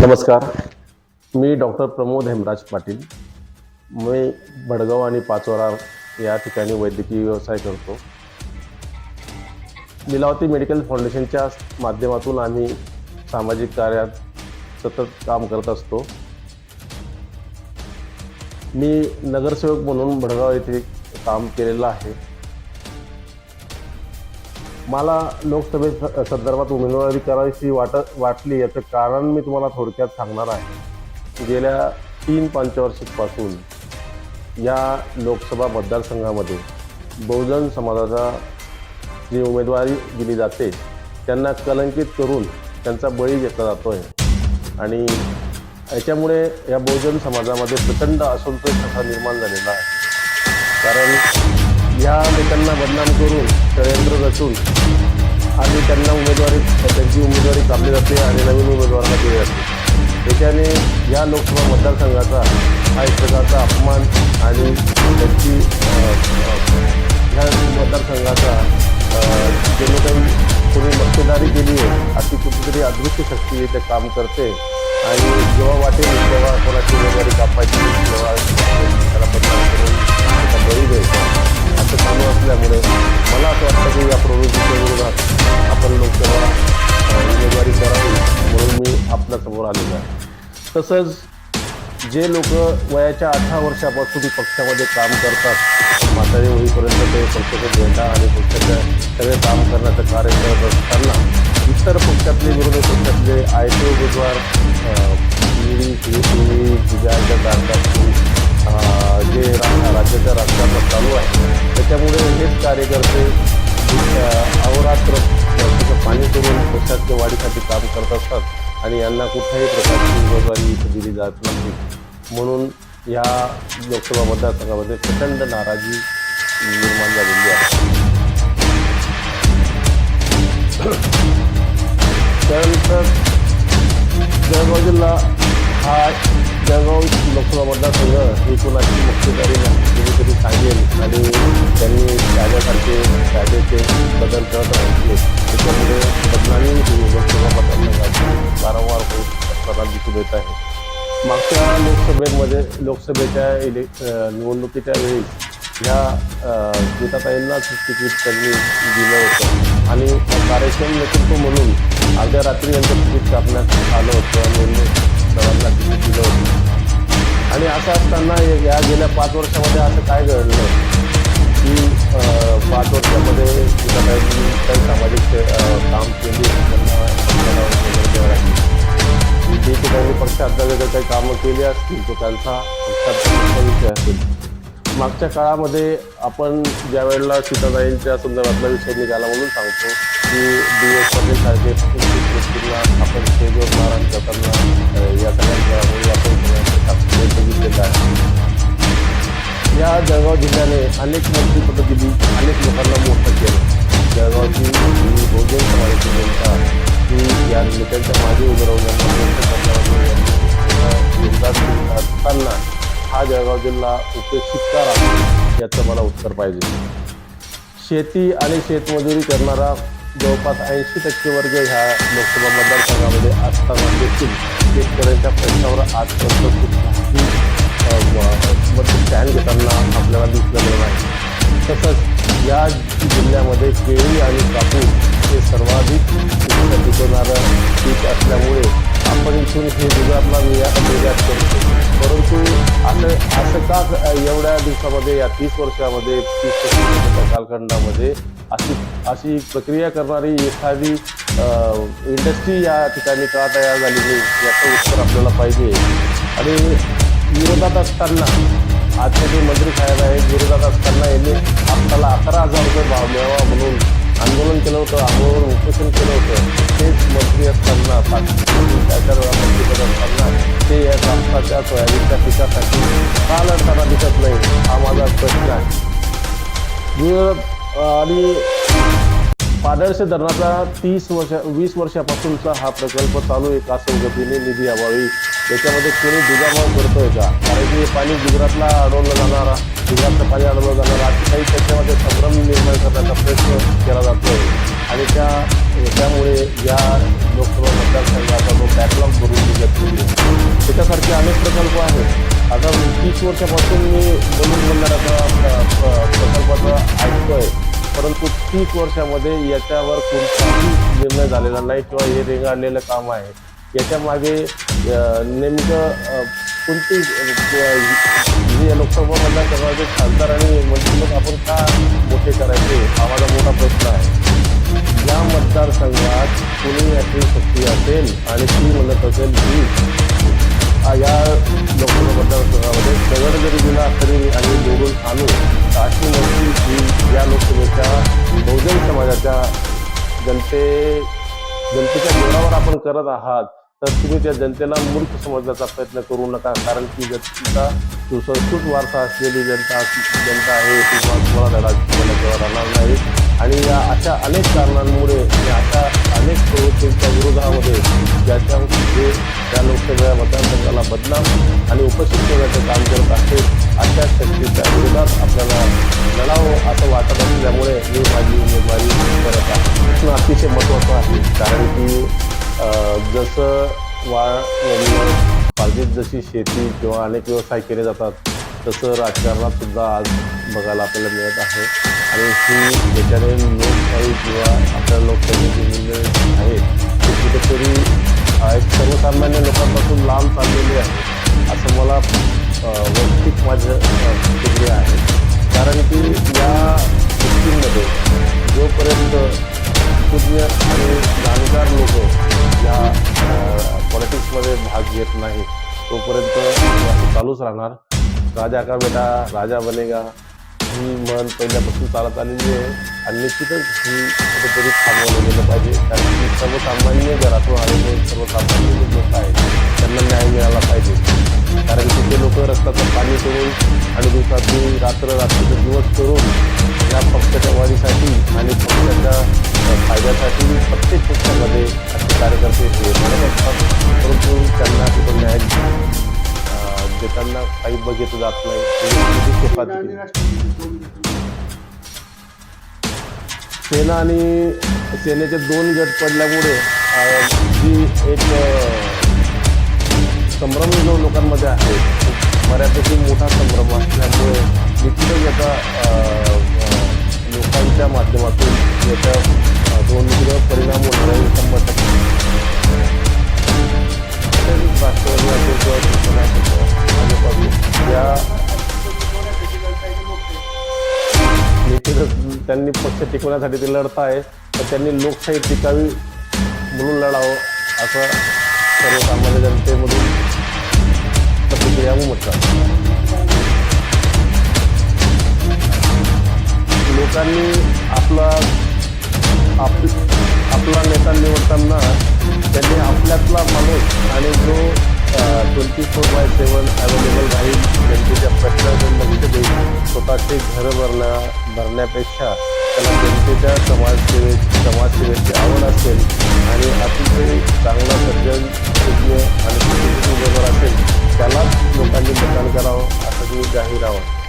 नमस्कार. मी डॉक्टर प्रमोद हेमराज पाटील. मी भडगाव आणि पाचोरा या ठिकाणी वैद्यकीय व्यवसाय करतो. लिलावती मेडिकल फाउंडेशनच्या माध्यमातून आम्ही सामाजिक कार्यात सतत काम करत असतो. मी नगरसेवक म्हणून भडगाव येथे काम केलेलं आहे. मला लोकसभे संदर्भात उमेदवारी करायची वाट वाटली याचं कारण मी तुम्हाला थोडक्यात सांगणार आहे. गेल्या तीन पंचवार्षिकपासून या लोकसभा मतदारसंघामध्ये बहुजन समाजाचा जी उमेदवारी दिली जाते त्यांना कलंकित करून त्यांचा बळी घेतला जातो आहे आणि याच्यामुळे या बहुजन समाजामध्ये प्रचंड असंतोष असा निर्माण झालेला आहे. कारण या नेत्यांना बदनाम करून षडयंत्र रचून आणि त्यांना उमेदवारी त्यांची उमेदवारी कापली जाते आणि नवीन उमेदवारांना दिली जाते. त्याच्याने या लोकसभा मतदारसंघाचा हा एक प्रकारचा अपमान आणि त्यांची ह्या मतदारसंघाचा ज्यांनी काही कोणी मक्तेदारी केली आहे अशी कुठेतरी अदृश्य शक्ती ते काम करते. आणि जेव्हा वाटेल तेव्हा कोणाची उमेदवारी कापायची तेव्हा त्याला बदनाम करून तसंच जे लोक वयाच्या अठरा वर्षापासून पक्षामध्ये काम करतात म्हातारी होईपर्यंत ते पक्षाचे नेता आणि पक्षाच्या सगळे काम करण्याचं कार्य करत असताना इतर पक्षातले विरोधी पक्षातले आय टी उमेदवार ईडी सी विजयाच्या दारदार जे रा- राज्याच्या राजकारणात चालू आहे त्याच्यामुळे हेच कार्यकर्ते अहोरात्र पाणी करून पक्षाच्या वाढीसाठी काम करत असतात. आणि यांना कुठल्याही प्रकारची उमेदवारी इथं दिली जात नाही. म्हणून या लोकसभा मतदारसंघामध्ये प्रचंड नाराजी निर्माण झालेली आहे. त्यानंतर जळगाव जिल्हा हा जळगाव लोकसभा मतदारसंघ हे कोणाची मुख्यदारी नाही कधी सांगेल आणि त्यांनी कायद्यासारखे कायद्याचे बदल करत राहिले. त्याच्यामुळे बदनामी वारंवार होत असताना दिसून येत आहे मागच्या लोकसभेमध्ये लोकसभेच्या इले निवडणुकीच्या वेळी ह्या गीताताईंनाच तिकीट त्यांनी दिलं होतं. आणि कार्यक्षम नेतृत्व म्हणून अर्ध्या रात्री यांचं तिकीट कापण्यात आलं होतं आणि सर्वांना तिकीट दिलं होतं. आणि असं असताना या गेल्या पाच वर्षामध्ये असं काय घडलं? की पाच वर्षामध्ये गीताताईंनी काही सामाजिक काम केली त्यांना जे की त्यांनी पक्षात जर काही कामं केली असतील तर त्यांचा पक्षात विषय असेल. मागच्या काळामध्ये आपण ज्या वेळेला सीताताईंच्या संदर्भातला विषय निघाला म्हणून सांगतो की बी एस पाटील सारखे व्यक्तींना आपण स्टेजवर मारण करताना या सगळ्यांच्या या जळगाव जिल्ह्याने अनेक मंत्रिपदं दिली अनेक लोकांना मोठं केलं. जळगावची ही बहुजन समाजाची जनता ही या नेत्यांच्या मागे उभं राहून योगदान असताना हा जळगाव जिल्हा उपेक्षित का राहतो याचं मला उत्तर पाहिजे. शेती आणि शेतमजुरी करणारा जवळपास ऐंशी टक्के वर्ग ह्या लोकसभा मतदारसंघामध्ये असताना देखील शेतकऱ्यांच्या प्रश्नावर आजपर्यंत वरती स्टँड घेताना आपल्याला दिसलेलं नाही. तसंच या जिल्ह्यामध्ये केळी आणि कापूस हे सर्वाधिक पिकवणारं पीक असल्यामुळे आपण इथून हे गुजरातला निर्यात निर्यात करतो. परंतु असं असं का एवढ्या दिवसामध्ये या तीस वर्षामध्ये तीस कालखंडामध्ये अशी अशी प्रक्रिया करणारी एखादी इंडस्ट्री या ठिकाणी का तयार झाली नाही याचं उत्तर आपल्याला पाहिजे. आणि विरोधात असताना आजचे जे मंत्री साहेब आहेत विरोधात असताना यांनी आपल्याला अकरा हजार रुपये भाव मिळावा म्हणून आंदोलन केलं होतं आंदोलन उपोषण केलं होतं. तेच मंत्री असताना त्याच्या मंत्रीपद असताना ते या राष्ट्राच्या सोयाबीनच्या पिकासाठी का लढताना दिसत नाही हा माझा प्रश्न आहे. विरोध आणि पादर्श धरणाचा तीस वर्ष वीस वर्षापासूनचा हा प्रकल्प चालू आहे का गतीने निधी अभावी. त्याच्यामध्ये कोणी दुजाभाव करतोय का? कारण की पाणी गुजरातला अडवलं जाणार गुजरातचं पाणी अडवलं जाणार अशी काही त्याच्यामध्ये संभ्रम निर्माण करण्याचा प्रयत्न केला जातोय. आणि त्या त्यामुळे या लोकसभा मतदारसंघाचा जो बॅकलॉग भरून निघत त्याच्यासारखे अनेक प्रकल्प आहेत. आता तीस वर्षापासून मी बोलून बंधाऱ्याचा परंतु तीस वर्षामध्ये याच्यावर कोणताही निर्णय झालेला नाही किंवा हे रेंगाळलेलं काम आहे. याच्या मागे नेमकं कोणती जे लोकसभा मतदारसंघाचे खासदार आणि मंत्री लोक आपण का मोठे करायचे? हा माझा मोठा प्रश्न आहे. या मतदारसंघात कोणी याची शक्ती असेल आणि ती म्हणत असेल की या लोकसभा मतदारसंघामध्ये दगड जरी दिला तरी आणि निवडून आणू अशी मंत्री ही या लोकसभेच्या बहुजन समाजाच्या जनते जनतेच्या जोरावर आपण करत आहात तर तुम्ही त्या जनतेला मूर्ख समजण्याचा प्रयत्न करू नका कारण की जनता सुसंस्कृत वारसा असलेली जनता जनता आहे ती तुम्हाला धडा राहणार नाही. आणि या अशा अनेक कारणांमुळे आणि अशा अनेक प्रवृत्तींच्या विरोधामध्ये ज्याच्या त्या लोकसभा मतदारसंघाला बदनाम आणि उपस्थित ठेवण्याचं काम करत आहे अशा शक्तीच्या विरोधात आपल्याला लढावं असं वाटत असल्यामुळे मी माझी उमेदवारी करत आहे. प्रश्न अतिशय महत्त्वाचा आहे कारण की जसं वा पाहिजेत जशी शेती किंवा अनेक व्यवसाय केले जातात तसं राजकारणात सुद्धा आज बघायला आपल्याला मिळत आहे. आणि ही ज्याच्याने लोकशाही किंवा आपल्या लोकशाहीची मूल्य आहेत ते कुठेतरी एक सर्वसामान्य लोकांपासून लांब चाललेली आहे असं मला वैयक्तिक माझं प्रतिक्रिया आहे. कारण की या गोष्टींमध्ये जोपर्यंत तज्ज्ञ आणि जाणकार लोक या पॉलिटिक्समध्ये भाग घेत नाही तोपर्यंत चालूच राहणार. राजा का बेटा? राजा बनेगा. ही मन पहिल्यापासून चालत आलेली आहे. आणि निश्चितच ही कुठेतरी थांबवलं गेलं पाहिजे. कारण की सर्वसामान्य घरातून आलेले सर्वसामान्य जे लोक आहेत त्यांना न्याय मिळाला पाहिजे. कारण की ते लोक रस्त्याचं पाणी करून आणि दिवसातून रात्र रात्रीचे दिवस करून या पक्षाच्या वाढीसाठी आणि पक्षाच्या फायद्यासाठी प्रत्येक पक्षामध्ये असे कार्यकर्ते हे लढत असतात परंतु त्यांना देताना काही बघितलं जात नाही. दोन सेना आणि सेनेचे दोन गट पडल्यामुळे जी एक संभ्रम जो लोकांमध्ये आहे बऱ्यापैकी मोठा संभ्रम असल्यामुळे निश्चितच याचा लोकांच्या माध्यमातून याच्या अ, दोन्हीकडे परिणाम होणार आहे शंभर टक्के. राष्ट्रवादी असेल किंवा शिवसेना असेल त्यांनी पक्ष टिकवण्यासाठी ते लढत आहे तर त्यांनी लोकशाही टिकावी म्हणून लढावं असं सर्वसामान्य जनतेमधून प्रतिक्रिया उमटतात लोकांनी आपला आप आपला नेता निवडताना त्यांनी आपल्यातला माणूस आणि जो twenty four by seven available राहील जनतेच्या प्रश्नाकडे लक्ष देईल स्वतःची घरं भरण्या भरण्यापेक्षा त्याला जनतेच्या समाजसेवे समाजसेवेची आवड असेल आणि अतिशय चांगला सज्जन तज्ज्ञ आणि उमेदवार असेल त्यालाच लोकांनी मतदान करावं असं मी जाहीर आहोत